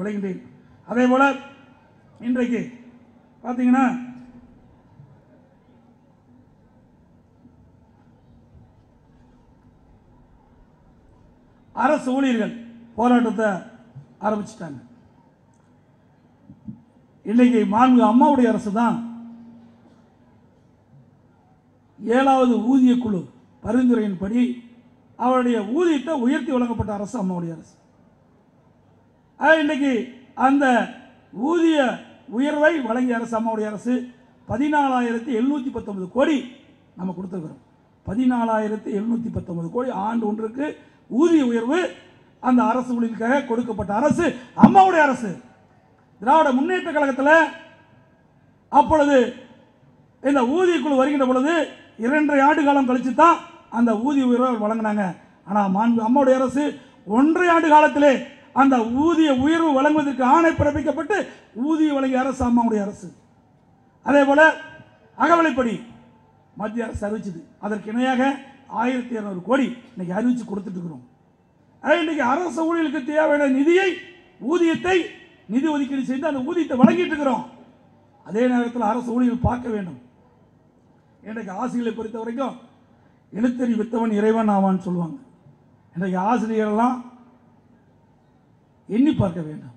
விளைகின்றேன் அதே போல இன்றைக்கு பார்த்தீங்கன்னா அரசு ஊழியர்கள் போராட்டத்தை ஆரம்பிச்சிட்டாங்க. இன்னைக்கு மாண்பு அம்மாவுடைய அரசு தான் ஏழாவது ஊதிய குழு பரிந்துரையின்படி அவருடைய ஊதியத்தை உயர்த்தி வழங்கப்பட்ட அரசு அம்மாவுடைய அரசு. ஆக இன்னைக்கு அந்த ஊதிய உயர்வை வழங்கிய அரசு அம்மாவுடைய அரசு பதினாலாயிரத்தி எழுநூற்றி பத்தொன்பது கோடி நம்ம கொடுத்துருக்குறோம். பதினாலாயிரத்தி எழுநூற்றி பத்தொன்பது கோடி ஆண்டு ஒன்றுக்கு ஊதிய உயர்வு அந்த அரசு ஊழியர்களுக்காக கொடுக்கப்பட்ட அரசு அம்மாவுடைய அரசு. திராவிட முன்னேற்ற கழகத்தில் அப்பொழுது இந்த ஊதிய குழு வருகின்ற பொழுது இரண்டரை ஆண்டு காலம் கழித்து தான் அந்த ஊதிய உயர்வை வழங்கினாங்க. ஆனால் மாண்பு அம்மாவுடைய அரசு ஒன்றரை ஆண்டு காலத்திலே அந்த ஊதிய உயர்வு வழங்குவதற்கு ஆணை பிறப்பிக்கப்பட்டு ஊதிய வழங்கிய அரசு அம்மாவுடைய அரசு. அதே போல அகவலைப்படி மத்திய அரசு அறிவிச்சது. அதற்கு இணையாக ஆயிரத்தி இரநூறு கோடி இன்னைக்கு அறிவிச்சு கொடுத்துட்டு இருக்கிறோம். அதே இன்னைக்கு அரசு ஊழியர்களுக்கு தேவையான நிதியை ஊதியத்தை நிதி ஒதுக்கீடு செய்து அந்த ஊதியத்தை வழங்கிட்டு இருக்கிறோம். அதே நேரத்தில் அரசு ஊழியர்கள் பார்க்க வேண்டும். இன்றைக்கு ஆசிரியர்களை பொறுத்த வரைக்கும் எழுத்தறி வித்தவன் இறைவன் ஆவான்னு சொல்லுவாங்க. இன்றைக்கு ஆசிரியர்லாம் எண்ணி பார்க்க வேண்டும்.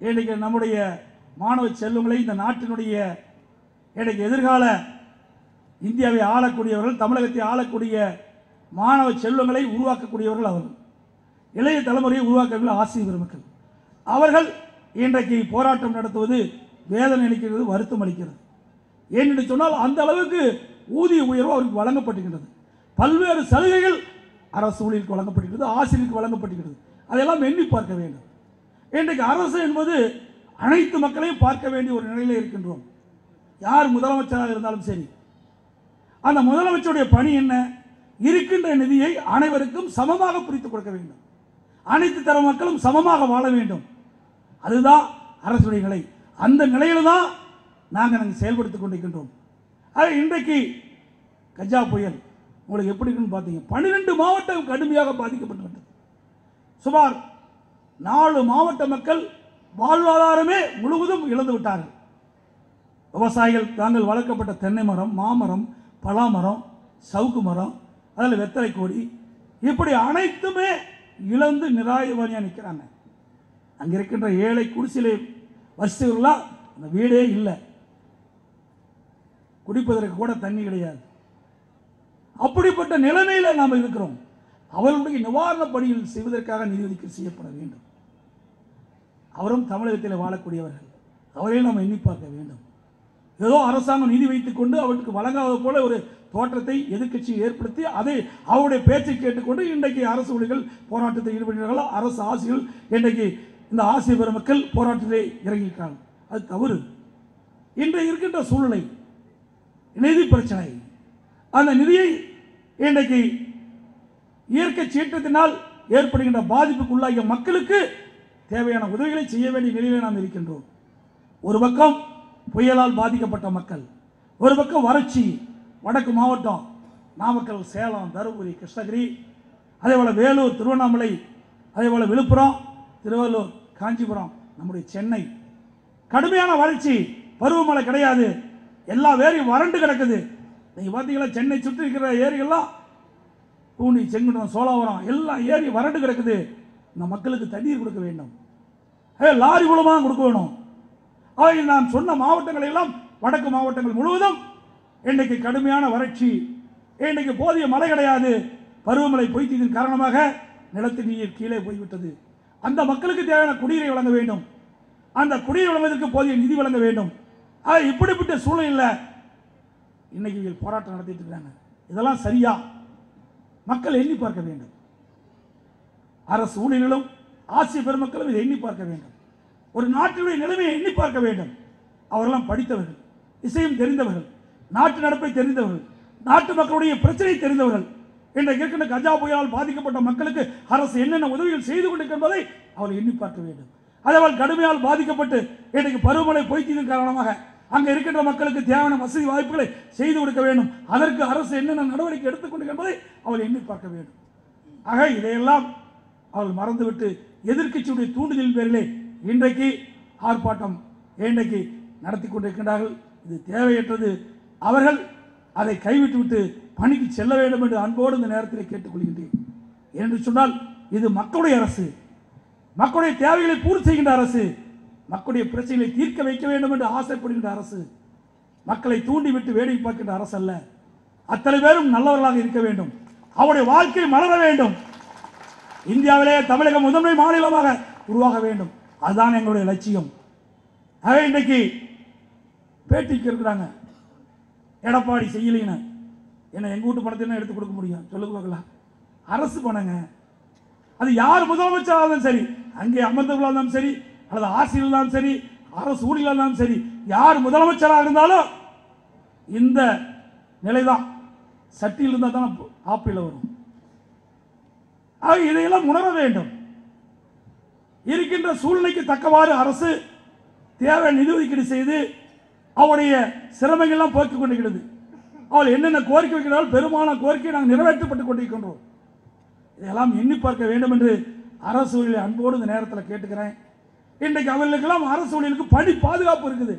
இன்றைக்கு நம்முடைய மாணவ செல்வங்களை இந்த நாட்டினுடைய இன்றைக்கு எதிர்கால இந்தியாவை ஆளக்கூடியவர்கள் தமிழகத்தை ஆளக்கூடிய மாணவ செல்வங்களை உருவாக்கக்கூடியவர்கள் அவர்கள். இளைய தலைமுறையை உருவாக்கக்கூடிய ஆசிரியர் பெருமக்கள். அவர்கள் இன்றைக்கு போராட்டம் நடத்துவது வேதனை அளிக்கிறது வருத்தம் அளிக்கிறது. ஏனென்று சொன்னால் அந்த அளவுக்கு ஊதிய உயர்வு அவருக்கு வழங்கப்பட்டிருக்கிறது பல்வேறு சலுகைகள் அரசு ஊழியருக்கு வழங்கப்படுகிறது ஆசிரியருக்கு வழங்கப்படுகிறது அதெல்லாம் எண்ணி பார்க்க வேண்டும். இன்றைக்கு அரசு என்பது அனைத்து மக்களையும் பார்க்க வேண்டிய ஒரு நிலையில் இருக்கின்றோம். யார் முதலமைச்சராக இருந்தாலும் சரி. அந்த முதலமைச்சருடைய பணி என்ன? இருக்கின்ற நிதியை அனைவருக்கும் சமமாக பிரித்து கொடுக்க வேண்டும். அனைத்து தர மக்களும் சமமாக வாழ வேண்டும். அதுதான் அரசுடைய நிலை. அந்த நிலையில் தான் நாங்கள் நாங்கள் செயல்படுத்திக் கொண்டிருக்கின்றோம். ஆக இன்றைக்கு கஜா புயல் உங்களுக்கு எப்படி இருக்குன்னு பார்த்தீங்க? பன்னிரெண்டு மாவட்டம் கடுமையாக பாதிக்கப்பட்டுவிட்டது சுமார் நாலு மாவட்ட மக்கள் வாழ்வாதாரமே முழுவதும் இழந்து விட்டார்கள். விவசாயிகள் தாங்கள் வளர்க்கப்பட்ட தென்னை மரம் மாமரம் பலாமரம் சவுக்கு மரம் அதில் வெத்தலை கொடி இப்படி அனைத்துமே இழந்து நிராயவாணியாக நிற்கிறாங்க அங்கே இருக்கின்ற ஏழை குடிசிலை வசித்தவர்களாக அந்த வீடே இல்லை. குடிப்பதற்கு கூட தண்ணி கிடையாது. அப்படிப்பட்ட நிலைமையில் நாம் இருக்கிறோம். அவர்களுடைய நிவாரணப் பணிகள் செய்வதற்காக நிதி ஒதுக்கீடு செய்யப்பட வேண்டும். அவரும் தமிழகத்தில் வாழக்கூடியவர்கள். அவரையும் நாம் எண்ணி பார்க்க வேண்டும். ஏதோ அரசாங்கம் நிதி வைத்துக்கொண்டு அவருக்கு வழங்காத போல ஒரு தோற்றத்தை எதிர்கட்சி ஏற்படுத்தி அதை அவருடைய பேச்சை கேட்டுக்கொண்டு இன்றைக்கு அரசு ஊழியர்கள் போராட்டத்தில் ஈடுபடுகிறார்கள் அரசு ஆசிரியர்கள் இன்றைக்கு இந்த ஆசிரியர் பெருமக்கள் போராட்டத்திலே இறங்கியிருக்காங்க. அது தவறு. இன்றைக்கு இருக்கின்ற சூழ்நிலை நிதி பிரச்சனை அந்த நிதியை இன்றைக்கு இயற்கை சீற்றத்தினால் ஏற்படுகின்ற பாதிப்புக்குள்ளாகிய மக்களுக்கு தேவையான உதவிகளை செய்ய வேண்டிய நிலையில் நாம் இருக்கின்றோம். ஒரு பக்கம் புயலால் பாதிக்கப்பட்ட மக்கள் ஒரு பக்கம் வறட்சி வடக்கு மாவட்டம் நாமக்கல் சேலம் தருமபுரி கிருஷ்ணகிரி அதே போல் வேலூர் திருவண்ணாமலை அதே போல் விழுப்புரம் திருவள்ளூர் காஞ்சிபுரம் நம்முடைய சென்னை. கடுமையான வறட்சி பருவமழை கிடையாது. எல்லா வேரையும் வறண்டு கிடக்குது. நீங்கள் பார்த்தீங்களா சென்னை சுற்றி இருக்கிற ஏரியெல்லாம் பூனி செங்குன்றம் சோழாவரம் எல்லாம் ஏறி வறண்டு கிடக்குது. இந்த மக்களுக்கு தண்ணீர் கொடுக்க வேண்டும். ஏ லாரி மூலமாக கொடுக்க வேணும். ஆக நான் சொன்ன மாவட்டங்கள் எல்லாம் வடக்கு மாவட்டங்கள் முழுவதும் இன்றைக்கு கடுமையான வறட்சி இன்றைக்கு போதிய மழை கிடையாது. பருவமழை பொய்த்ததின் காரணமாக நிலத்து நீர் கீழே போய்விட்டது. அந்த மக்களுக்கு தேவையான குடிநீரை வழங்க வேண்டும். அந்த குடிநீர் வழங்குவதற்கு போதிய நிதி வழங்க வேண்டும். ஆக இப்படிப்பட்ட சூழ்நிலை இன்னைக்கு இவர்கள் போராட்டம் நடத்திட்டு இருக்காங்க இதெல்லாம் சரியா? மக்கள் எண்ணி பார்க்க வேண்டும். அரசு ஊழியர்களும் ஆசிய பெருமக்களும் இதை எண்ணி பார்க்க வேண்டும். ஒரு நாட்டினுடைய நிலைமையை எண்ணி பார்க்க வேண்டும். அவரெல்லாம் படித்தவர்கள் இசையும் தெரிந்தவர்கள் நாட்டு நடப்பை தெரிந்தவர்கள் நாட்டு மக்களுடைய பிரச்சனையை தெரிந்தவர்கள் இன்றைக்கு இருக்கின்ற கஜா புயலால் பாதிக்கப்பட்ட மக்களுக்கு அரசு என்னென்ன உதவிகள் செய்து கொண்டிருக்கின்றதை அவர் எண்ணி பார்க்க வேண்டும். அதேபோல் கடுமையால் பாதிக்கப்பட்டு இன்றைக்கு பருவமழை பொய்த்ததன் காரணமாக அங்கே இருக்கின்ற மக்களுக்கு தேவையான வசதி வாய்ப்புகளை செய்து கொடுக்க வேண்டும். அதற்கு அரசு என்னென்ன நடவடிக்கை எடுத்துக்கொண்டு என்பதை அவள் எண்ணி பார்க்க வேண்டும். ஆக இதையெல்லாம் அவள் மறந்துவிட்டு எதிர்க்கட்சியுடைய தூண்டுதல் பேரிலே இன்றைக்கு ஆர்ப்பாட்டம் இன்றைக்கு நடத்தி கொண்டிருக்கின்றார்கள். இது தேவையற்றது. அவர்கள் அதை கைவிட்டுவிட்டு பணிக்கு செல்ல வேண்டும் என்று அன்போடு இந்த நேரத்தில் கேட்டுக்கொள்கின்றேன். என்று சொன்னால் இது மக்களுடைய அரசு. மக்களுடைய தேவைகளை பூர்த்தி செய்கின்ற அரசு. மக்களுடைய பிரச்சனைகளை தீர்க்க வைக்க வேண்டும் என்று ஆசைப்படுகின்ற அரசு. மக்களை தூண்டிவிட்டு வேடிக்கை பார்க்கின்ற அரசு அல்ல. அத்தனை பேரும் நல்லவர்களாக இருக்க வேண்டும். அவருடைய வாழ்க்கை மலர வேண்டும். இந்தியாவிலே தமிழகம் முதன்மை மாநிலமாக உருவாக வேண்டும். அதுதான் எங்களுடைய லட்சியம். ஆக இன்றைக்கு பேட்டிக்கு இருக்கிறாங்க. எடப்பாடி செய்யலைன்னு. என்ன எங்கள் வீட்டு பணத்தை எடுத்து கொடுக்க முடியும்? சொல்லுங்க பார்க்கலாம். அரசு பணங்க. அது யார் முதலமைச்சராக இருந்தாலும் சரி அங்கே அமர்ந்தவர்களாக இருந்தாலும் சரி அல்லது ஆசிரியர் சரி அரசு ஊழியர்களாக இருந்தாலும் சரி யார் முதலமைச்சராக இருந்தாலும் இந்த நிலைதான். சட்டியில் இருந்தால் தான் ஆப்பிள் வரும். ஆக இதையெல்லாம் உணர வேண்டும். இருக்கின்ற சூழ்நிலைக்கு தக்கவாறு அரசு தேவை நிதி ஒதுக்கீடு செய்து அவருடைய சிரமங்கள்லாம் போக்கிக் கொண்டிருக்கிறது. அவள் என்னென்ன கோரிக்கை வைக்கிறாலும் பெரும்பாலான கோரிக்கை நாங்கள் நிறைவேற்றப்பட்டு கொண்டிருக்கின்றோம். இதெல்லாம் எண்ணி பார்க்க வேண்டும் என்று அரசு அன்போடு இந்த நேரத்தில் கேட்டுக்கிறேன். இன்றைக்கு அவர்களுக்கெல்லாம் அரசு ஊழியலுக்கு பணி பாதுகாப்பு இருக்குது.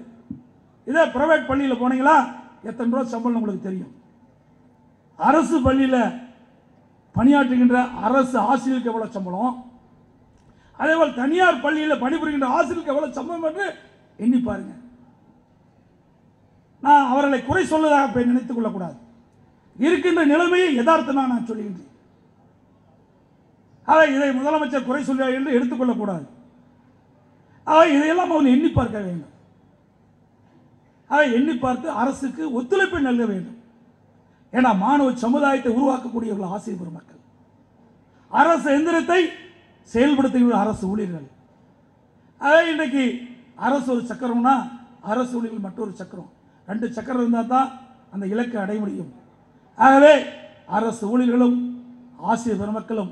இதே பிரைவேட் பள்ளியில் போனீங்களா? எத்தனை ரூபா சம்பளம் உங்களுக்கு தெரியும்? அரசு பள்ளியில் பணியாற்றுகின்ற அரசு ஆசிரியருக்கு எவ்வளோ சம்பளம்? அதேபோல் தனியார் பள்ளியில் பணிபுரிகின்ற ஆசிரியருக்கு எவ்வளோ சம்பளம் என்று எண்ணி பாருங்க. நான் அவர்களை குறை சொல்வதாக நினைத்துக் கொள்ளக்கூடாது. இருக்கின்ற நிலைமையை யதார்த்தமாக நான் சொல்லுகின்றேன். ஆக இதை முதலமைச்சர் குறை சொல்லுவார் என்று எடுத்துக்கொள்ளக்கூடாது ஆக இதையெல்லாம் அவர்கள் எண்ணி பார்க்க வேண்டும். ஆக எண்ணி பார்த்து அரசுக்கு ஒத்துழைப்பு நல்க வேண்டும். ஏன்னா மாணவ சமுதாயத்தை உருவாக்கக்கூடியவர்கள் ஆசிரியர் பெருமக்கள் அரசு எந்திரத்தை செயல்படுத்துகிற அரசு ஊழியர்கள். அதே இன்றைக்கு அரசு ஒரு சக்கரம்னா அரசு ஊழியர்கள் மற்றொரு சக்கரம். ரெண்டு சக்கரம் இருந்தால் தான் அந்த இலக்கை அடைய முடியும். ஆகவே அரசு ஊழியர்களும் ஆசிரியர் பெருமக்களும்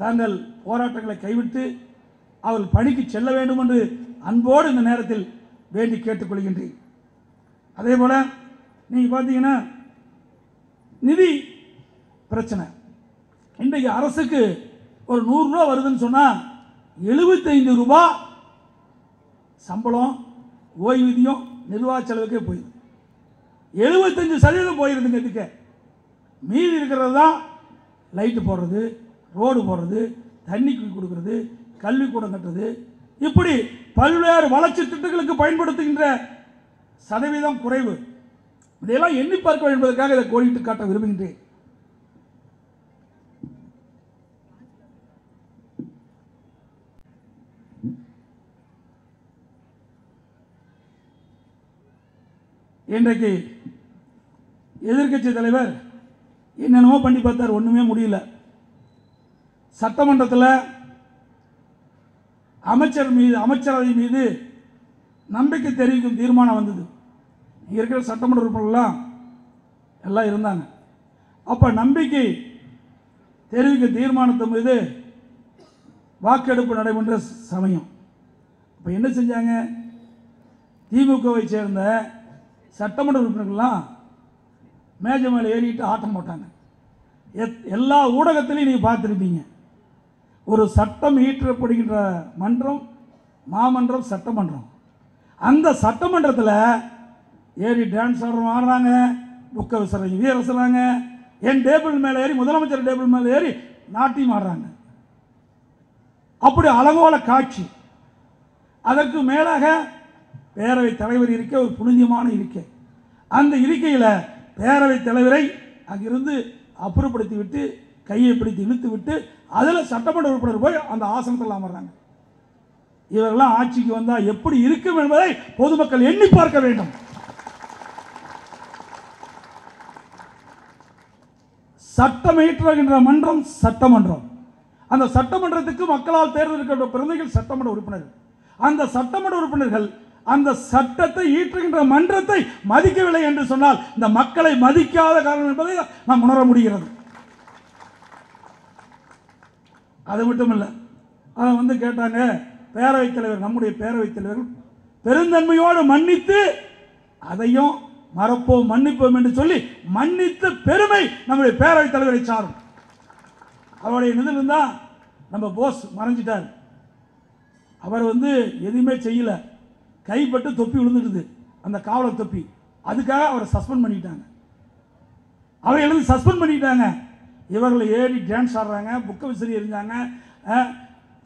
தாங்கள் போராட்டங்களை கைவிட்டு அவர்கள் பணிக்கு செல்ல வேண்டும் என்று அன்போடு இந்த நேரத்தில் வேண்டி கேட்டுக்கொள்கின்றேன். அதே போல் நீங்கள் பார்த்தீங்கன்னா நிதி பிரச்சனை. இன்றைக்கு அரசுக்கு ஒரு நூறுரூவா வருதுன்னு சொன்னால் எழுபத்தைந்து ரூபா சம்பளம் ஓய்வூதியம் நிர்வாக செலவுக்கே போயிடுது. எழுபத்தஞ்சு சதவீதம் போயிருதுங்க இதுக்கு. மீதி இருக்கிறது தான் லைட்டு போடுறது ரோடு போடுறது தண்ணி கொடுக்கறது கல்விக்கூடம் கட்டுறது. இப்படி பல்வேறு வளர்ச்சி திட்டங்களுக்கு பயன்படுத்துகின்ற சதவீதம் குறைவு. இதையெல்லாம் எண்ணி பார்க்க வேண்டும் என்பதற்காக இதை கோடிட்டு காட்ட விரும்புகின்றேன். இன்றைக்கு எதிர்க்கட்சி தலைவர் என்னென்னமோ பண்ணி பார்த்தார் ஒன்றுமே முடியல. சட்டமன்றத்தில் அமைச்சர் மீது அமைச்சரவை மீது நம்பிக்கை தெரிவிக்கும் தீர்மானம் வந்தது. இங்கே இருக்கிற சட்டமன்ற உறுப்பினர்கள்லாம் எல்லாம் இருந்தாங்க. அப்போ நம்பிக்கை தெரிவிக்கும் தீர்மானத்து மீது வாக்கெடுப்பு நடைபெற்ற சமயம். அப்போ என்ன செஞ்சாங்க? திமுகவை சேர்ந்த சட்டமன்ற உறுப்பினர்கள்லாம் மேஜை மேலே ஏறிட்டு ஆட்டம் போட்டாங்க. எத்- எல்லா ஊடகத்திலையும் நீங்கள் பார்த்துருப்பீங்க. ஒரு சட்டம் ஈற்றப்படுகின்ற மன்றம் மாமன்றம் சட்டமன்றம். அந்த சட்டமன்றத்தில் ஏறி டான்ஸ் ஆடுறவங்க ஆடுறாங்க புக்க விசுறாங்க வீர விசுறாங்க என் டேபிள் மேலே ஏறி முதலமைச்சர் டேபிள் மேலே ஏறி நாட்டியம் ஆடுறாங்க. அப்படி அலங்கோல காட்சி. அதற்கு மேலாக பேரவைத் தலைவர் இருக்க ஒரு புனிதமான இருக்கை. அந்த இருக்கையில் பேரவைத் தலைவரை அங்கிருந்து அப்புறப்படுத்திவிட்டு கையை பிடித்து இழுத்து விட்டு அதில் சட்டமன்ற உறுப்பினர் போய் அந்த ஆசனத்தில் அமர்றாங்க. இவரெல்லாம் ஆட்சிக்கு வந்தால் எப்படி இருக்கும் என்பதை பொதுமக்கள் எண்ணி பார்க்க வேண்டும். சட்டம் இயற்றுகின்ற மன்றம் சட்டமன்றம். அந்த சட்டமன்றத்துக்கு மக்களால் தேர்ந்தெடுக்கின்ற பிரதிகள் சட்டமன்ற உறுப்பினர்கள். அந்த சட்டமன்ற உறுப்பினர்கள் அந்த சட்டத்தை ஈற்றுகின்ற மன்றத்தை மதிக்கவில்லை என்று சொன்னால் இந்த மக்களை மதிக்காத காரணம் என்பதை நாம் உணர முடிகிறது. அது மட்டும் இல்லை அதை வந்து கேட்டாங்க பேரவைத் தலைவர் நம்முடைய பேரவைத் தலைவர் பெருந்தன்மையோடு மன்னித்து அதையும் மறப்போம் மன்னிப்போம் என்று சொல்லி மன்னித்த பெருமை நம்முடைய பேரவைத் தலைவரை சாரும். அவருடைய நிதியில் தான் நம்ம போஸ் மறைஞ்சிட்டார். அவர் வந்து எதுவுமே செய்யல. கைப்பட்டு தொப்பி விழுந்துடுது அந்த காவலர் தொப்பி. அதுக்காக அவரை சஸ்பெண்ட் பண்ணிட்டாங்க. எழுந்து சஸ்பெண்ட் பண்ணிட்டாங்க. இவங்களை ஏறி டான்ஸ் ஆடுறாங்க புக்க விசிறி இருந்தாங்க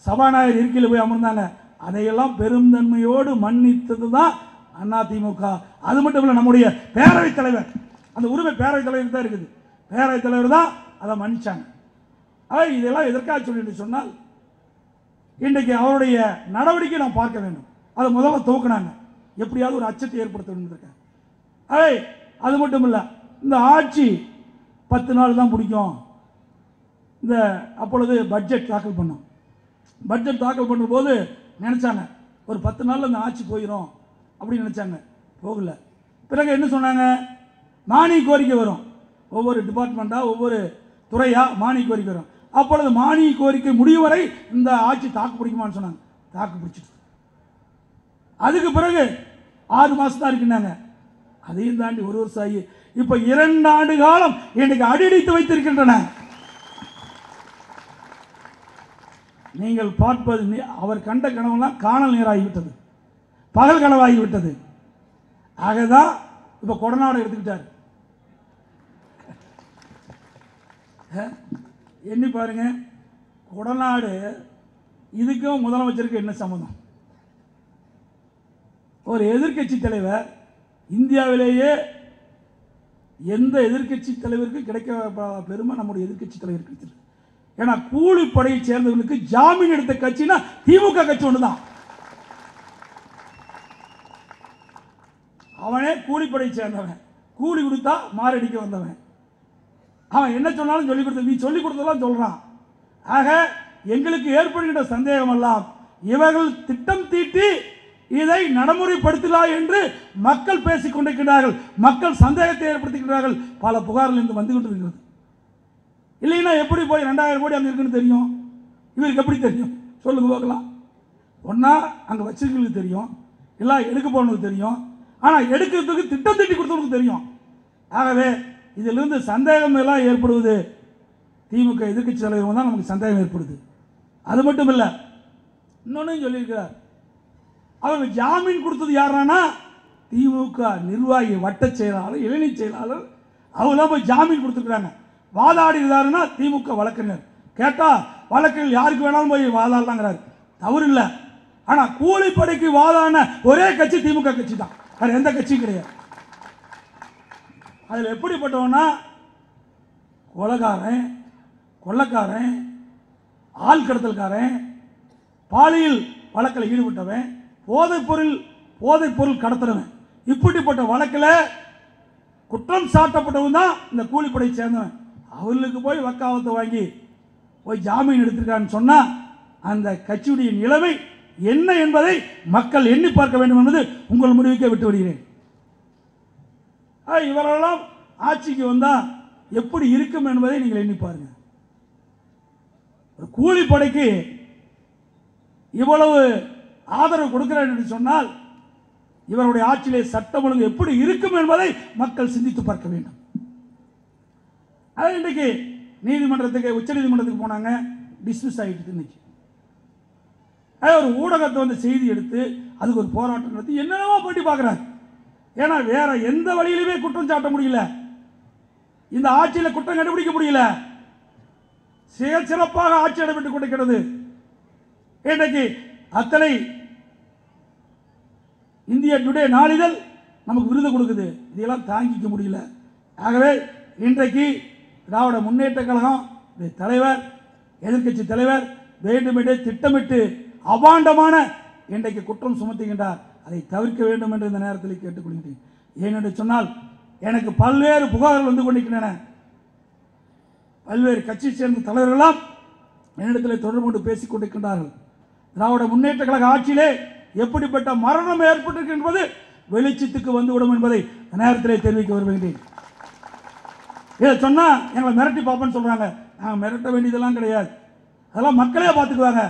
சபாநாயகர் இருக்கையில் போய் அமர்ந்தாங்க. அதையெல்லாம் பெருந்தன்மையோடு மன்னித்தது தான் அதிமுக. அது மட்டும் இல்லை நம்முடைய பேரவைத் தலைவர் அந்த உரிமை பேரவைத் தலைவர் தான் இருக்குது. பேரவைத் தலைவர் தான் அதை மன்னிச்சாங்க. ஆனால் இதெல்லாம் எதற்காக சொல்லிட்டு சொன்னால் இன்றைக்கு அவருடைய நடவடிக்கை நான் பார்க்க வேண்டும். அதை முதல்ல துவக்கினாங்க. எப்படியாவது ஒரு அச்சத்தை ஏற்படுத்த வேண்டும் ஐய் அது மட்டும் இல்லை இந்த ஆட்சி பத்து நாள் தான் பிடிக்கும் இந்த அப்பொழுது பட்ஜெட் தாக்கல் பண்ணோம். பட்ஜெட் தாக்கல் பண்ணும்போது நினச்சாங்க ஒரு பத்து நாளில் அந்த ஆட்சி போயிடும் அப்படின்னு நினச்சாங்க. போகல. பிறகு என்ன சொன்னாங்க? மானிய கோரிக்கை வரும். ஒவ்வொரு டிபார்ட்மெண்ட்டாக ஒவ்வொரு துறையாக மானிய கோரிக்கை வரும். அப்பொழுது மானிய கோரிக்கை முடியும் வரை இந்த ஆட்சி தாக்கு பிடிக்குமான்னு சொன்னாங்க. தாக்கு பிடிச்சிட்டு. அதுக்கு பிறகு ஆறு மாதம் தான் இருக்குன்னாங்க. அதையும் தாண்டி ஒரு வருஷம் ஆகி இப்போ இரண்டு ஆண்டு காலம் இன்னைக்கு அடியடித்து வைத்திருக்கின்றன. நீங்கள் பார்ப்பது அவர் கண்ட கனவுலாம் காணல் நீராகிவிட்டது. பகல் கனவாகிவிட்டது. ஆகதான் இப்போ கொடநாடு எடுத்துக்கிட்டார். எண்ணி பாருங்க. கொடநாடு இதுக்கும் முதலமைச்சருக்கு என்ன சம்மந்தம்? ஒரு எதிர்கட்சி தலைவர் இந்தியாவிலேயே எந்த எதிர்க்கட்சி தலைவருக்கும் கிடைக்க பெருமை நம்முடைய எதிர்க்கட்சி தலைவர் கிடைச்சிருக்கு. ஏன்னா கூலிப்படையை சேர்ந்தவர்களுக்கு ஜாமீன் எடுத்த கட்சினா திமுக கட்சி ஒன்று தான் அவனே கூலிப்படையை சேர்ந்தவன். கூலி கொடுத்தா மாரடிக்க வந்தவன். அவன் என்ன சொன்னாலும் சொல்லி கொடுத்த நீ சொல்லி கொடுத்ததெல்லாம் சொல்கிறான் ஆக எங்களுக்கு ஏற்படுகின்ற சந்தேகம் எல்லாம் இவர்கள் திட்டம் தீட்டி இதை நடைமுறைப்படுத்தலாம் என்று மக்கள் பேசிக் கொண்டிருக்கிறார்கள். மக்கள் சந்தேகத்தை ஏற்படுத்துகிறார்கள் பல புகார்கள் இருந்து வந்து கொண்டிருக்கிறது. இல்லைன்னா எப்படி போய் ரெண்டாயிரம் கோடி அங்கே இருக்குன்னு தெரியும்? இவருக்கு எப்படி தெரியும்? சொல்லுங்க பார்க்கலாம். ஒன்றா அங்கே வச்சிருக்கிறது தெரியும். இல்லை எடுக்க போனதுக்கு தெரியும். ஆனால் எடுக்கிறதுக்கு திட்டம் திட்டி கொடுத்தவனுக்கு தெரியும். ஆகவே இதிலிருந்து சந்தேகம் எல்லாம் ஏற்படுவது திமுக எதிர்க்கட்சி தலைவர் தான் நமக்கு சந்தேகம் ஏற்படுது. அது மட்டும் இல்லை இன்னொன்னு சொல்லியிருக்கிறார். அவங்க ஜாமீன் கொடுத்தது யாரானா திமுக நிர்வாகி வட்டச் செயலாளர் இளைஞர் செயலாளர். அவங்க தான் போய் ஜாமீன் கொடுத்துருக்குறாங்க. வாதாடினாருன்னா திமுக வழக்கறிஞர் கேட்டா வழக்கில் யாருக்கு வேணாலும் போய் வாதாடலாங்கிறாரு. தவறு இல்லை ஆனால் கூலிப்படைக்கு வாதான ஒரே கட்சி திமுக கட்சி தான் வேற எந்த கட்சியும் கிடையாது. அதில் எப்படிப்பட்டவனா கொலகாரன் கொள்ளக்காரன் ஆள் கடத்தல்காரன் பாலியல் வழக்கில் ஈடுபட்டவன் போதைப்பொருள் பொருள் பொருள் கடத்துறவன். இப்படிப்பட்ட வழக்கில் குற்றம் சாட்டப்பட்டவன் தான் இந்த கூலிப்படை சேர்ந்தவன். அவர்களுக்கு போய் வக்காலத்தை வாங்கி போய் ஜாமீன் எடுத்திருக்கான்னு சொன்னால் அந்த கட்சியுடைய நிலைமை என்ன என்பதை மக்கள் எண்ணி பார்க்க வேண்டும் என்பது உங்கள் முடிவுக்கே விட்டு விடுகிறேன். ஆ, இவரெல்லாம் ஆட்சிக்கு வந்தால் எப்படி இருக்கும் என்பதை நீங்கள் எண்ணி பாருங்கள் ஒரு கூலிப்படைக்கு இவ்வளவு ஆதரவு கொடுக்கிறார் என்று சொன்னால் இவருடைய ஆட்சியிலே சட்டம் ஒழுங்கு எப்படி இருக்கும் என்பதை மக்கள் சிந்தித்து பார்க்க வேண்டும். அது இன்றைக்கு நீதிமன்றத்துக்கு உச்ச நீதிமன்றத்துக்கு போனாங்க டிஸ்மிஸ் ஆகிட்டு இன்னைக்கு. அது ஒரு ஊடகத்தை வந்து செய்தி எடுத்து அதுக்கு ஒரு போராட்டம் நடத்தி என்னென்னமோ பண்ணி பார்க்குறாங்க ஏன்னா வேற எந்த வழியிலுமே குற்றம் சாட்ட முடியல. இந்த ஆட்சியில் குற்றம் கண்டுபிடிக்க முடியல. சிக சிறப்பாக ஆட்சி நடைபெற்றுக் கொண்டிருக்கிறது. இன்றைக்கு அத்தனை இந்திய டுடே நாளிதழ் நமக்கு விருது கொடுக்குது. இதையெல்லாம் தாங்கிக்க முடியல. ஆகவே இன்றைக்கு திராவிட முன்னேற்ற கழகம் தலைவர் எதிர்க்கட்சி தலைவர் வேண்டுமென்றே திட்டமிட்டு அபாண்டமான இன்றைக்கு குற்றம் சுமத்துகின்றார். அதை தவிர்க்க வேண்டும் என்று இந்த நேரத்தில் கேட்டுக்கொள்கிறேன் ஏனென்று சொன்னால் எனக்கு பல்வேறு புகார்கள் வந்து கொண்டிருக்கின்றன. பல்வேறு கட்சி சேர்ந்த தலைவர்களாம் என்னிடத்தில் தொடர்பு கொண்டு பேசிக் கொண்டிருக்கின்றார்கள். திராவிட முன்னேற்ற கழக ஆட்சியிலே எப்படிப்பட்ட மரணம் ஏற்பட்டிருக்கின்றது வெளிச்சத்துக்கு வந்துவிடும் என்பதை இந்த நேரத்திலே தெரிவிக்க விரும்புகின்றேன். இதை சொன்னால் எங்களை மிரட்டி பார்ப்பேன்னு சொல்கிறாங்க நாங்கள் மிரட்ட வேண்டியதெல்லாம் கிடையாது. அதெல்லாம் மக்களே பார்த்துக்குவாங்க.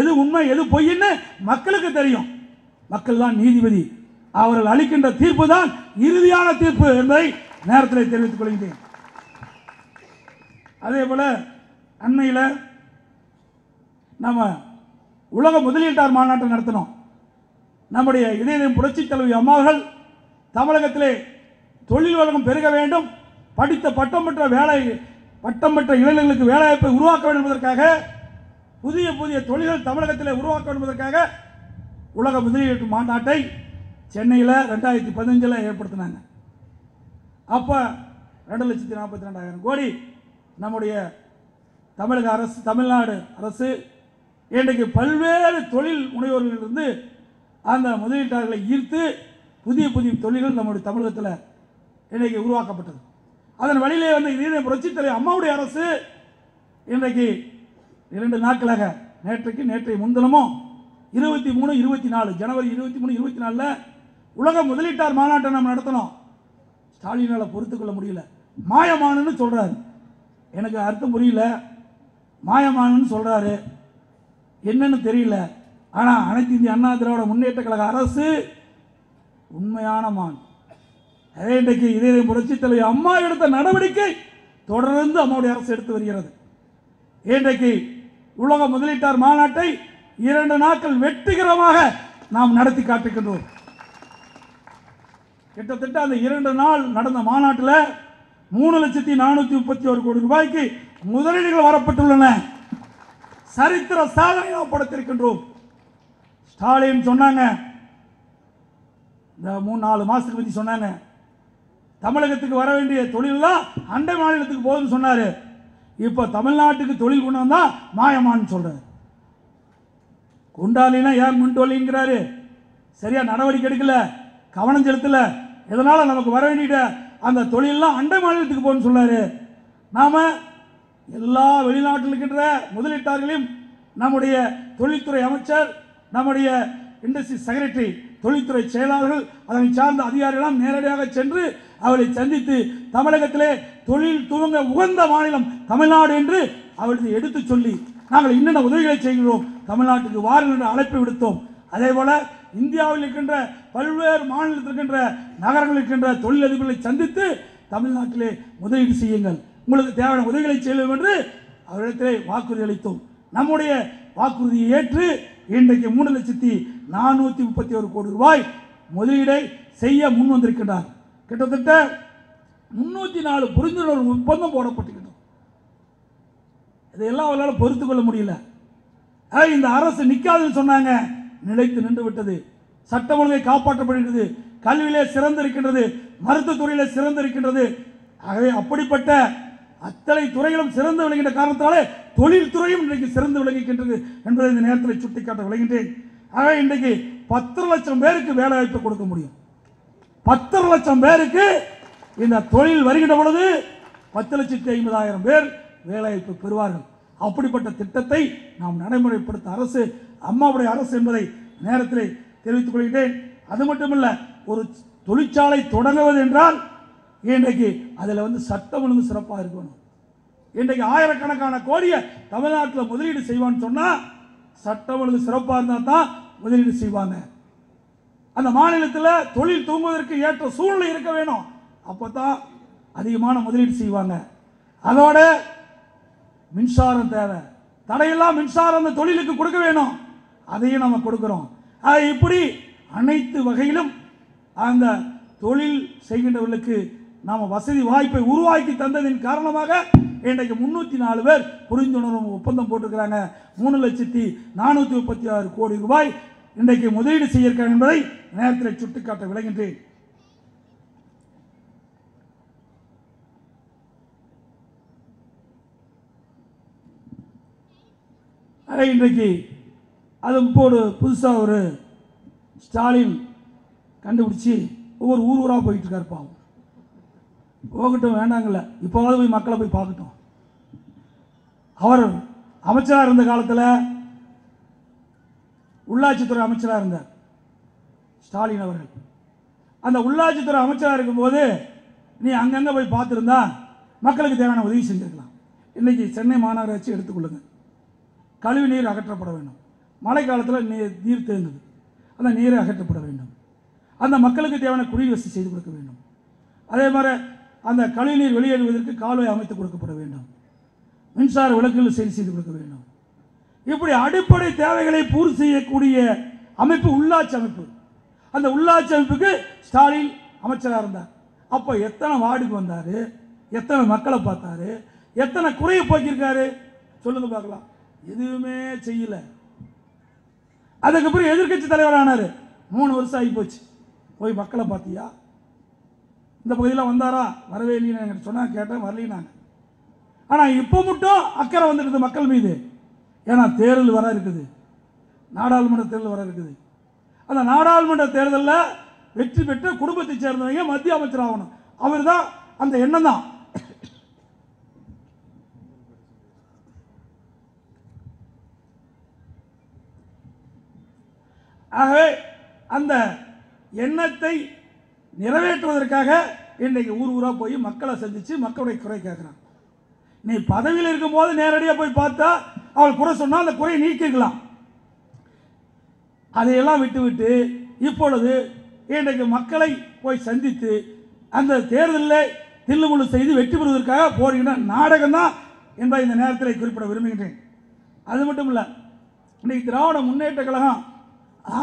எது உண்மை எது பொய்ன்னு மக்களுக்கு தெரியும். மக்கள் தான் நீதிபதி. அவர்கள் அளிக்கின்ற தீர்ப்பு தான் இறுதியான தீர்ப்பு என்பதை நேரத்தில் தெரிவித்துக் கொள்கின்றேன். அதே போல் அண்மையில் நம்ம உலக முதலீட்டார் மாநாட்டை நடத்தினோம். நம்முடைய இதயம் புரட்சித் தலைவி அம்மாவர்கள் தமிழகத்திலே தொழில் வழக்கம் பெருக வேண்டும். படித்த பட்டம் பெற்ற வேலை பட்டம் பெற்ற இளைஞர்களுக்கு வேலைவாய்ப்பை உருவாக்க வேண்டும் என்பதற்காக புதிய புதிய தொழில்கள் தமிழகத்தில் உருவாக்க வேண்டும் என்பதற்காக உலக முதலீட்டு மாநாட்டை சென்னையில் ரெண்டாயிரத்தி பதினஞ்சில் ஏற்படுத்தினாங்க. அப்போ ரெண்டு லட்சத்தி நாற்பத்தி ரெண்டாயிரம் கோடி நம்முடைய தமிழக அரசு தமிழ்நாடு அரசு இன்றைக்கு பல்வேறு தொழில் முனைவோர்களிலிருந்து அந்த முதலீட்டாளர்களை ஈர்த்து புதிய புதிய தொழில்கள் நம்முடைய தமிழகத்தில் இன்றைக்கு உருவாக்கப்பட்டது. அதன் வழியிலே வந்து இதே புரட்சித்தலை அம்மாவுடைய அரசு இன்றைக்கு இரண்டு நாட்களாக நேற்றைக்கு நேற்றைய முன்தினமும் இருபத்தி மூணு இருபத்தி நாலு ஜனவரி இருபத்தி மூணு இருபத்தி நாலில் உலக முதலீட்டார் மாநாட்டை நம்ம நடத்தினோம் ஸ்டாலினால் பொறுத்துக்கொள்ள முடியல. மாயமானன்னு சொல்கிறாரு எனக்கு அர்த்தம் புரியல. மாயமானன்னு சொல்கிறாரு என்னன்னு தெரியல. ஆனால் அனைத்து இந்திய அண்ணா திராவிட முன்னேற்ற கழக அரசு உண்மையான மான். அதே இன்றைக்கு இதே புரட்சி தலைவர் அம்மா எடுத்த நடவடிக்கை தொடர்ந்து அம்மாவுடைய அரசு எடுத்து வருகிறது. இன்றைக்கு உலக முதலீட்டார் மாநாட்டை இரண்டு நாட்கள் வெற்றிகரமாக நாம் நடத்தி காட்டுகின்றோம் கிட்டத்தட்ட அந்த இரண்டு நாள் நடந்த மாநாட்டில் மூணு லட்சத்தி நானூற்றி முப்பத்தி ஒரு கோடி ரூபாய்க்கு முதலீடுகள் வரப்பட்டுள்ளன. சரித்திர சாதனை நாம் ஸ்டாலின் சொன்னாங்க. இந்த மூணு நாலு மாதத்துக்கு பற்றி சொன்னாங்க. தமிழகத்துக்கு வர வேண்டிய தொழிலெல்லாம் அண்டை மாநிலத்துக்கு போகுதுன்னு சொன்னார். இப்போ தமிழ்நாட்டுக்கு தொழில் கொண்டு வந்தால் மாயமான்னு சொல்கிறார் குண்டாலினா ஏன் முன்டோலிங்கிறாரு சரியாக நடவடிக்கை எடுக்கல கவனம் செலுத்தல. இதனால் நமக்கு வர வேண்டிய அந்த தொழிலெல்லாம் அண்டை மாநிலத்துக்கு போகணும்னு சொன்னார். நாம் எல்லா வெளிநாட்டில் இருக்கின்ற முதலீட்டாளர்களையும் நம்முடைய தொழில்துறை அமைச்சர் நம்முடைய இண்டஸ்ட்ரி செக்ரட்டரி தொழில்துறை செயலாளர்கள் அதனை சார்ந்த அதிகாரிகளும் நேரடியாக சென்று அவரை சந்தித்து தமிழகத்திலே தொழில் துவங்க உகந்த மாநிலம் தமிழ்நாடு என்று அவர்களுக்கு எடுத்துச் சொல்லி நாங்கள் என்னென்ன உதவிகளை செய்கிறோம் தமிழ்நாட்டுக்கு வாருங்கள் என்று அழைப்பு விடுத்தோம். அதே போல இந்தியாவில் இருக்கின்ற பல்வேறு மாநிலத்தில் இருக்கின்ற நகரங்களில் இருக்கின்ற தொழிலதிபர்களை சந்தித்து தமிழ்நாட்டிலே முதலீடு செய்யுங்கள். உங்களுக்கு தேவையான உதவிகளை செய்யும் என்று அவரிடத்திலே வாக்குறுதி அளித்தோம். நம்முடைய வாக்குறுதியை ஏற்று இன்றைக்கு மூணு லட்சத்தி நானூற்றி முப்பத்தி ஒரு கோடி ரூபாய் முதலீடை செய்ய முன் வந்திருக்கின்றார் கிட்டத்தட்ட முன்னூற்றி நாலு புரிந்துணர்வு ஒப்பந்தம் போடப்பட்டுக்கிட்டோம் இதையெல்லாம் அவர்களால் பொறுத்து கொள்ள முடியல. இந்த அரசு நிற்காதுன்னு சொன்னாங்க. நிலைத்து நின்று விட்டது. சட்டம் ஒழுங்கை காப்பாற்றப்படுகிறது கல்வியிலே சிறந்திருக்கின்றது. மருத்துவத்துறையிலே சிறந்திருக்கின்றது. ஆகவே அப்படிப்பட்ட அத்தனை துறைகளும் சிறந்து விளங்குகின்ற காரணத்தாலே தொழில்துறையும் இன்றைக்கு சிறந்து விளங்குகின்றது என்பதை இந்த நேரத்தில் சுட்டிக்காட்ட விளங்குகின்றேன் ஆனால் இன்றைக்கு பத்து லட்சம் பேருக்கு வேலை வாய்ப்பு கொடுக்க முடியும். பத்தரை லட்சம் பேருக்கு இந்த தொழில் வருகின்ற பொழுது பத்து லட்சத்தி ஐம்பதாயிரம் பேர் வேலைவாய்ப்பு பெறுவார்கள். அப்படிப்பட்ட திட்டத்தை நாம் நடைமுறைப்படுத்த அரசு அம்மாவுடைய அரசு என்பதை நேரத்தில் தெரிவித்துக் கொள்கிறேன். அது மட்டுமல்ல ஒரு தொழிற்சாலை தொடங்குவது என்றால் இன்றைக்கு அதில் வந்து சட்டம் ஒழுங்கு சிறப்பாக இருக்கணும். இன்றைக்கு ஆயிரக்கணக்கான கோடியை தமிழ்நாட்டில் முதலீடு செய்வான்னு சொன்னால் சட்டம் ஒழுங்கு சிறப்பாக இருந்தால் தான் முதலீடு செய்வாங்க. அந்த மாநிலத்தில் தொழில் தூங்குவதற்கு ஏற்ற சூழ்நிலை இருக்க வேணும். அப்போ தான் அதிகமான முதலீடு செய்வாங்க. அதோட மின்சாரம் தேவை. தடையெல்லாம் மின்சாரம் அந்த தொழிலுக்கு கொடுக்க வேணும். அதையும் நம்ம கொடுக்குறோம். இப்படி அனைத்து வகையிலும் அந்த தொழில் செய்கின்றவர்களுக்கு நாம் வசதி வாய்ப்பை உருவாக்கி தந்ததின் காரணமாக இன்றைக்கு முன்னூற்றி நாலு பேர் புரிந்துணர்வு ஒப்பந்தம் போட்டிருக்கிறாங்க. மூணு லட்சத்தி நானூற்றி முப்பத்தி ஆறு கோடி ரூபாய் இன்றைக்கு முதலீடு செய்யிருக்காங்க என்பதை நேரத்தில் சுட்டிக்காட்ட விளைகின்றேன் அதை இன்றைக்கு அது இப்போ ஒரு புதுசாக ஒரு ஸ்டாலின் கண்டுபிடிச்சி ஒவ்வொரு ஊர் ஊராக போயிட்டு பாவம். போகட்டும் வேண்டாங்கல்ல. இப்போவாவது போய் மக்களை போய் பார்க்கட்டும். அவர் அமைச்சராக இருந்த காலத்தில் உள்ளாட்சித்துறை அமைச்சராக இருந்தார். ஸ்டாலின் அவர்கள். அந்த உள்ளாட்சித்துறை அமைச்சராக இருக்கும்போது நீ அங்கங்கே போய் பார்த்துருந்தா மக்களுக்கு தேவையான உதவி செஞ்சிருக்கலாம். இன்னைக்கு சென்னை மாநகராட்சி எடுத்துக்கொள்ளுங்க. கழிவு நீர் அகற்றப்பட வேண்டும். மழை காலத்தில் நீர் நீர் தேங்குது. அந்த நீரை அகற்றப்பட வேண்டும். அந்த மக்களுக்கு தேவையான குடிவசதி செய்து கொடுக்க வேண்டும். அதே மாதிரி அந்த கழிவுநீர் வெளியேறுவதற்கு கால்வாய் அமைத்து கொடுக்கப்பட வேண்டும். மின்சார விளக்குகள் சரி செய்து கொடுக்க வேண்டும். இப்படி அடிப்படை தேவைகளை பூர்த்தி செய்யக்கூடிய அமைப்பு உள்ளாட்சி அமைப்பு. அந்த உள்ளாட்சி அமைப்புக்கு ஸ்டாலின் அமைச்சராக இருந்தார். அப்போ எத்தனை வார்டுக்கு வந்தார்? எத்தனை மக்களை பார்த்தாரு? எத்தனை குறையை போக்கியிருக்காரு? சொல்லுங்க பார்க்கலாம். எதுவுமே செய்யல. அதுக்கப்புறம் எதிர்க்கட்சி தலைவர் ஆனார். மூணு வருஷம் ஆகி போச்சு. போய் மக்களை பார்த்தியா? இந்த பகுதியில் வந்தாரா? வரவே இல்லைன்னு என்கிட்ட சொன்னா கேட்டேன் வரலினாங்க ஆனால் இப்போ மட்டும் அக்கறை வந்துடுது மக்கள் மீது. ஏன்னா தேர்தல் வர இருக்குது. நாடாளுமன்ற தேர்தல் வர இருக்குது. அந்த நாடாளுமன்ற தேர்தலில் வெற்றி பெற்று குடும்பத்தை சேர்ந்தவங்க மத்திய அமைச்சர் ஆகணும். அவர் தான் அந்த எண்ணம் தான். ஆகவே அந்த எண்ணத்தை நிறைவேற்றுவதற்காக இன்றைக்கு ஊர் ஊராக போய் மக்களை சந்தித்து மக்களுடைய குறை கேட்குறான். நீ பதவியில் இருக்கும்போது நேரடியாக போய் பார்த்தா அவள் குறை சொன்னால் அந்த குறையை நீக்கிக்கலாம் அதையெல்லாம் விட்டுவிட்டு இப்பொழுது இன்றைக்கு மக்களை போய் சந்தித்து அந்த தேர்தலில் தில்லுமுள்ளு செய்து வெற்றி பெறுவதற்காக போடுகின்ற நாடகம் தான் என்பதை இந்த நேரத்தில் குறிப்பிட விரும்புகின்றேன். அது மட்டும் இல்லை இன்றைக்கு திராவிட முன்னேற்ற கழகம்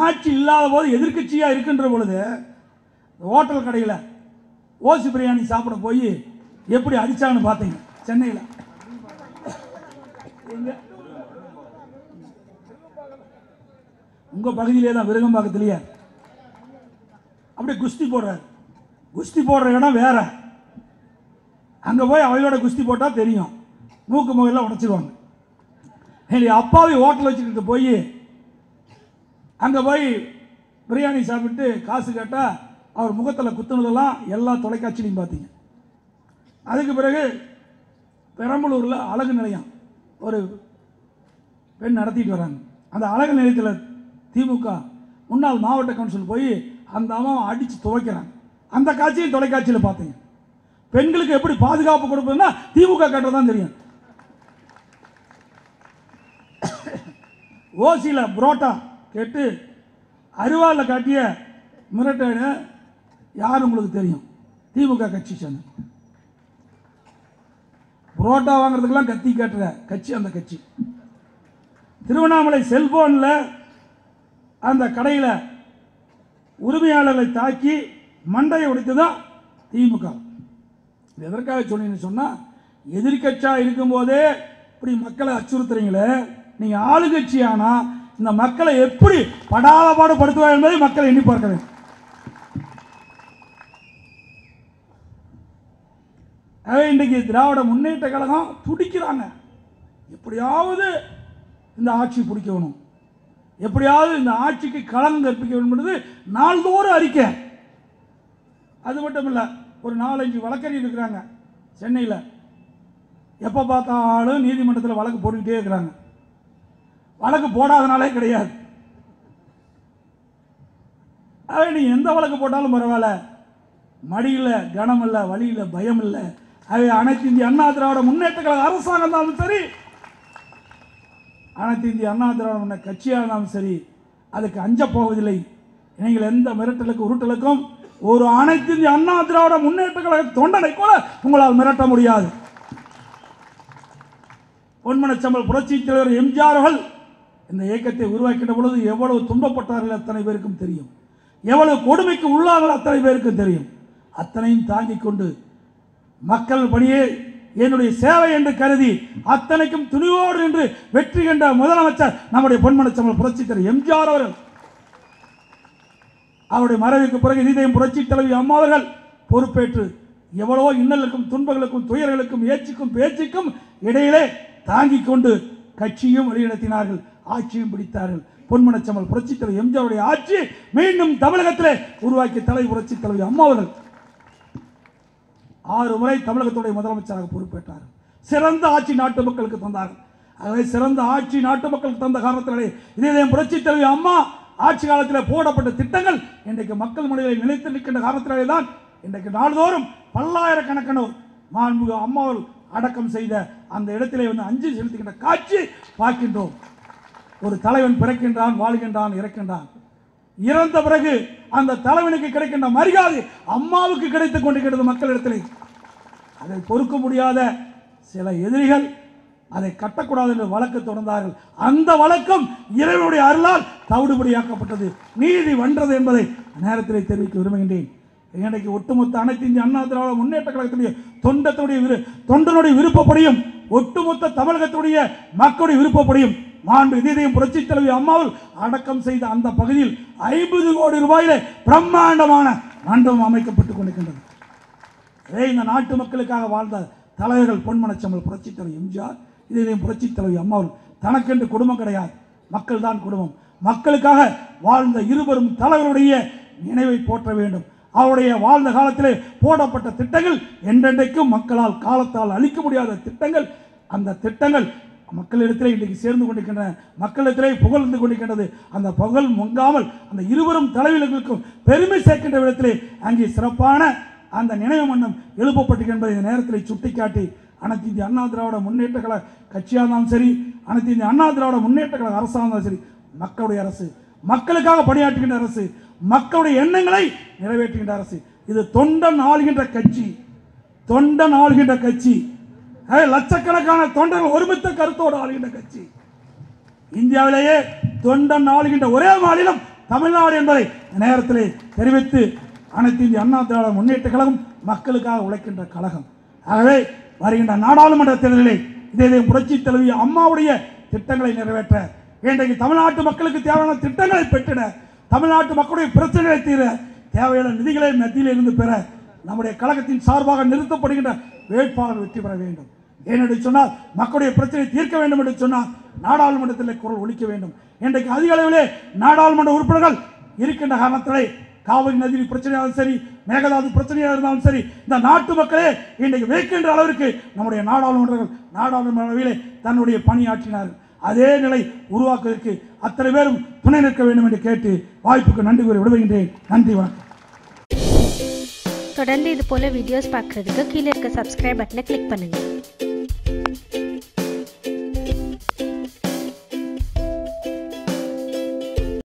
ஆட்சி இல்லாத போது எதிர்க்கட்சியாக இருக்கின்ற பொழுது ஹோட்டல் கடையில் ஓசி பிரியாணி சாப்பிட போய் எப்படி அடித்தாங்கன்னு பார்த்தீங்க. சென்னையில். உங்கள் பகுதியிலே தான் விருகம்பாக்கத்துலேயே அப்படியே குஸ்தி போடுறாரு. குஸ்தி போடுற இடம் வேற. அங்கே போய் அவையோட குஸ்தி போட்டால் தெரியும். மூக்கு முகையெல்லாம் உடச்சிடுவாங்க இல்லை அப்பாவே ஹோட்டல் வச்சுக்கிட்டு போய் அங்கே போய் பிரியாணி சாப்பிட்டு காசு கேட்டால் அவர் முகத்தில் குத்துனதெல்லாம் எல்லா தொலைக்காட்சியிலையும் பார்த்தீங்க. அதுக்கு பிறகு பெரம்பலூரில் அழகு நிலையம் ஒரு பெண் நடத்திட்டு வராங்க. அந்த அழகு நிலையத்தில் திமுக முன்னாள் மாவட்ட கவுன்சில் போய் அந்த அம்மாவை அடித்து துவைக்கிறாங்க. அந்த காட்சியும் தொலைக்காட்சியில் பார்த்தீங்க. பெண்களுக்கு எப்படி பாதுகாப்பு கொடுப்பதுன்னா திமுக கேட்டது தான் தெரியும். ஓசியில் புரோட்டா கேட்டு அருவாளில் காட்டிய மிரட்டனு யார் உங்களுக்கு தெரியும்? திமுக கட்சி சேர்ந்த புரோட்டா வாங்குறதுக்கெல்லாம் கத்தி கேட்டுற கட்சி அந்த கட்சி. திருவண்ணாமலை செல்போனில் அந்த கடையில் உரிமையாளர்களை தாக்கி மண்டையை உடைத்து தான் திமுக. இது எதற்காக சொன்னீங்கன்னு சொன்னால் எதிர்கட்சியாக இருக்கும்போதே இப்படி மக்களை அச்சுறுத்துறீங்களே நீங்கள் ஆளுங்கட்சி ஆனால் இந்த மக்களை எப்படி படாத பாடுபடுத்துவா என்பதை மக்களை எண்ணி பார்க்க வேண்டும் ஆகவே இன்றைக்கு திராவிட முன்னேற்ற கழகம் துடிக்கிறாங்க. எப்படியாவது இந்த ஆட்சி பிடிக்கணும் எப்படியாவது இந்த ஆட்சிக்கு களம் கற்பிக்க வேண்டும் நாள்தோறும் அறிக்கை. அது மட்டும் இல்லை ஒரு நாலஞ்சு வழக்கறிஞர் இருக்கிறாங்க சென்னையில். எப்போ பார்த்தாலும் நீதிமன்றத்தில் வழக்கு போட்டுக்கிட்டே இருக்கிறாங்க. வழக்கு போடாதனாலே கிடையாது. அதை நீ எந்த வழக்கு போட்டாலும் பரவாயில்ல. மடியில் கனம் இல்லை வழியில் பயம் இல்லை அது அனைத்து இந்திய அண்ணா திராவிட முன்னேற்ற கழக அரசாங்கம் இருந்தாலும் சரி அனைத்து இந்திய அண்ணா திராவிட முன்ன கட்சியாக இருந்தாலும் சரி அதுக்கு அஞ்சப் போவதில்லை. நீங்கள் எந்த மிரட்டலுக்கு உருட்டலுக்கும் ஒரு அனைத்து இந்திய அண்ணா திராவிட முன்னேற்ற கழக தொண்டனை கூட உங்களால் மிரட்ட முடியாது. பொன்மனச்சம்பல் புரட்சி தலைவர் எம்ஜிஆர் அவர்கள் இந்த இயக்கத்தை உருவாக்கின்ற பொழுது எவ்வளவு துன்பப்பட்டார்கள் அத்தனை பேருக்கும் தெரியும். எவ்வளவு கொடுமைக்கு உள்ளார்கள் அத்தனை பேருக்கும் தெரியும். அத்தனையும் தாங்கிக் கொண்டு மக்கள் பணியே என்னுடைய சேவை என்று கருதி அத்தனைக்கும் துணிவோடு என்று வெற்றி கண்ட முதலமைச்சர் நம்முடைய பொன்மனச்சம்பல் புரட்சி தலைவர் எம்ஜிஆர் அவர்கள். அவருடைய மறைவுக்கு பிறகு இதயம் புரட்சி தலைவி அம்மா அவர்கள் பொறுப்பேற்று எவ்வளவோ இன்னலுக்கும் துன்பங்களுக்கும் துயர்களுக்கும் ஏச்சுக்கும் பேச்சுக்கும் இடையிலே தாங்கிக் கொண்டு கட்சியும் வழிநடத்தினார்கள் ஆட்சியும் பிடித்தார்கள். பொன்மனச்சமல் புரட்சி தலைவர் எம்ஜிஆருடைய ஆட்சி மீண்டும் தமிழகத்திலே உருவாக்கிய தலை புரட்சி தலைவி அம்மா அவர்கள். ஆறு முறை தமிழகத்துடைய முதலமைச்சராக பொறுப்பேற்றார். சிறந்த ஆட்சி நாட்டு மக்களுக்கு தந்தார்கள் ஆகவே சிறந்த ஆட்சி நாட்டு மக்களுக்கு தந்த காரணத்தினாலே இதே புரட்சி தலைவி அம்மா ஆட்சி காலத்தில் போடப்பட்ட திட்டங்கள் இன்றைக்கு மக்கள் மனதில் நிலைத்து நிற்கின்ற காரணத்தினாலே தான் இன்றைக்கு நாள்தோறும் பல்லாயிரக்கணக்கானோர் மாண்புமிகு அம்மாவில் அடக்கம் செய்த அந்த இடத்திலே வந்து அஞ்சு செலுத்துகின்ற காட்சி பார்க்கின்றோம். ஒரு தலைவன் பிறக்கின்றான் வாழ்கின்றான் இறக்கின்றான். இறந்த பிறகு அந்த தலைவனுக்கு கிடைக்கின்ற மரியாதை அம்மாவுக்கு கிடைத்துக் கொண்டிருக்கிறது மக்களிடத்திலே. அதை பொறுக்க முடியாத சில எதிரிகள் அதை கட்டக்கூடாது என்று வழக்கு தொடர்ந்தார்கள். அந்த வழக்கம் இறைவனுடைய அருளால் தவிடுபடியாக்கப்பட்டது. நீதி வென்றது என்பதை நேரத்திலே தெரிவிக்க விரும்புகின்றேன். இன்றைக்கு ஒட்டுமொத்த அனைத்து இந்திய அண்ணா திராவிட முன்னேற்ற கழகத்துடைய தொண்டத்துடைய விரு தொண்டனுடைய விருப்பப்படியும் ஒட்டுமொத்த தமிழகத்துடைய மக்களுடைய விருப்பப்படியும் மாண்பு இதயம் புரட்சி தலைவி அம்மாவில் அடக்கம் செய்த அந்த பகுதியில் ஐம்பது கோடி ரூபாயிலே பிரம்மாண்டமான மண்டபம் அமைக்கப்பட்டுக் கொண்டிருக்கின்றது. இதே இந்த நாட்டு மக்களுக்காக வாழ்ந்த தலைவர்கள் பொன்மனச்சம்மல் புரட்சி தலைவி எம்ஜிஆர் இதயம் புரட்சி தலைவி தனக்கென்று குடும்பம் கிடையாது. மக்கள் தான் குடும்பம். மக்களுக்காக வாழ்ந்த இருவரும் தலைவருடைய நினைவை போற்ற வேண்டும். அவருடைய வாழ்ந்த காலத்திலே போடப்பட்ட திட்டங்கள் என்றென்றைக்கும் மக்களால் காலத்தால் அழிக்க முடியாத திட்டங்கள். அந்த திட்டங்கள் மக்களிடத்திலே இன்றைக்கு சேர்ந்து கொண்டிருக்கின்றன. மக்களிடத்திலே புகழ்ந்து கொண்டிருக்கின்றது. அந்த புகழ் முங்காமல் அந்த இருவரும் தலைவர்களுக்கும் பெருமை சேர்க்கின்ற விதத்திலே அங்கே சிறப்பான அந்த நினைவு மன்றம் எழுப்பப்பட்டிருக்கின்ற இந்த நேரத்தில் சுட்டிக்காட்டி அனைத்து இந்திய அண்ணா திராவிட முன்னேற்ற கழக கட்சியாக இருந்தாலும் சரி அனைத்து இந்திய அண்ணா திராவிட முன்னேற்ற கழக அரசாக இருந்தாலும் சரி மக்களுடைய அரசு மக்களுக்காக பணியாற்றுகின்ற அரசு மக்களுடைய எண்ணங்களை நிறைவேற்றுகின்ற அரசு. இது தொண்டன் ஆளுகின்ற கட்சி தொண்டன் ஆளுகின்ற கட்சி. லட்சக்கணக்கான தொண்டர்கள் ஒருமித்த கருத்தோடு ஆளுகின்ற கட்சி. இந்தியாவிலேயே தொண்டன் ஆளுகின்ற ஒரே மாநிலம் தமிழ்நாடு என்பதை இந்த நேரத்திலே தெரிவித்து அனைத்து இந்திய அண்ணா திராவிட முன்னேற்ற கழகம் மக்களுக்காக உழைக்கின்ற கழகம். ஆகவே வருகின்ற நாடாளுமன்ற தேர்தலில் இதே புரட்சி தலைவி அம்மாவுடைய திட்டங்களை நிறைவேற்ற இன்றைக்கு தமிழ்நாட்டு மக்களுக்கு தேவையான திட்டங்களை பெற்றிட தமிழ்நாட்டு மக்களுடைய பிரச்சனைகளை தீர தேவையான நிதிகளை மத்தியில் இருந்து பெற நம்முடைய கழகத்தின் சார்பாக நிறுத்தப்படுகின்ற வேட்பாளர் வெற்றி பெற வேண்டும். ஏனென்று சொன்னால் மக்களுடைய பிரச்சனையை தீர்க்க வேண்டும் என்று சொன்னால் நாடாளுமன்றத்தில் குரல் ஒழிக்க வேண்டும். இன்றைக்கு அதிக அளவிலே நாடாளுமன்ற உறுப்பினர்கள் இருக்கின்ற காரணத்திலே காவிரி நதி பிரச்சனையாலும் சரி மேகதாது பிரச்சனையாக இருந்தாலும் சரி இந்த நாட்டு மக்களே இன்றைக்கு வைக்கின்ற அளவிற்கு நம்முடைய நாடாளுமன்றங்கள் நாடாளுமன்றவிலே தன்னுடைய பணியாற்றினார்கள் அதே நிலை உருவாக்குவதற்கு அத்தனை பேரும் துணை நிற்க வேண்டும் என்று கேட்டு வாய்ப்புக்கு நன்றி கூறி விடுகின்றேன் நன்றி வணக்கம். தொடர்ந்து இது போல வீடியோஸ் பார்க்குறதுக்கு கீழே இருக்க சப்ஸ்கிரைப் பட்டனை கிளிக் பண்ணுங்கள்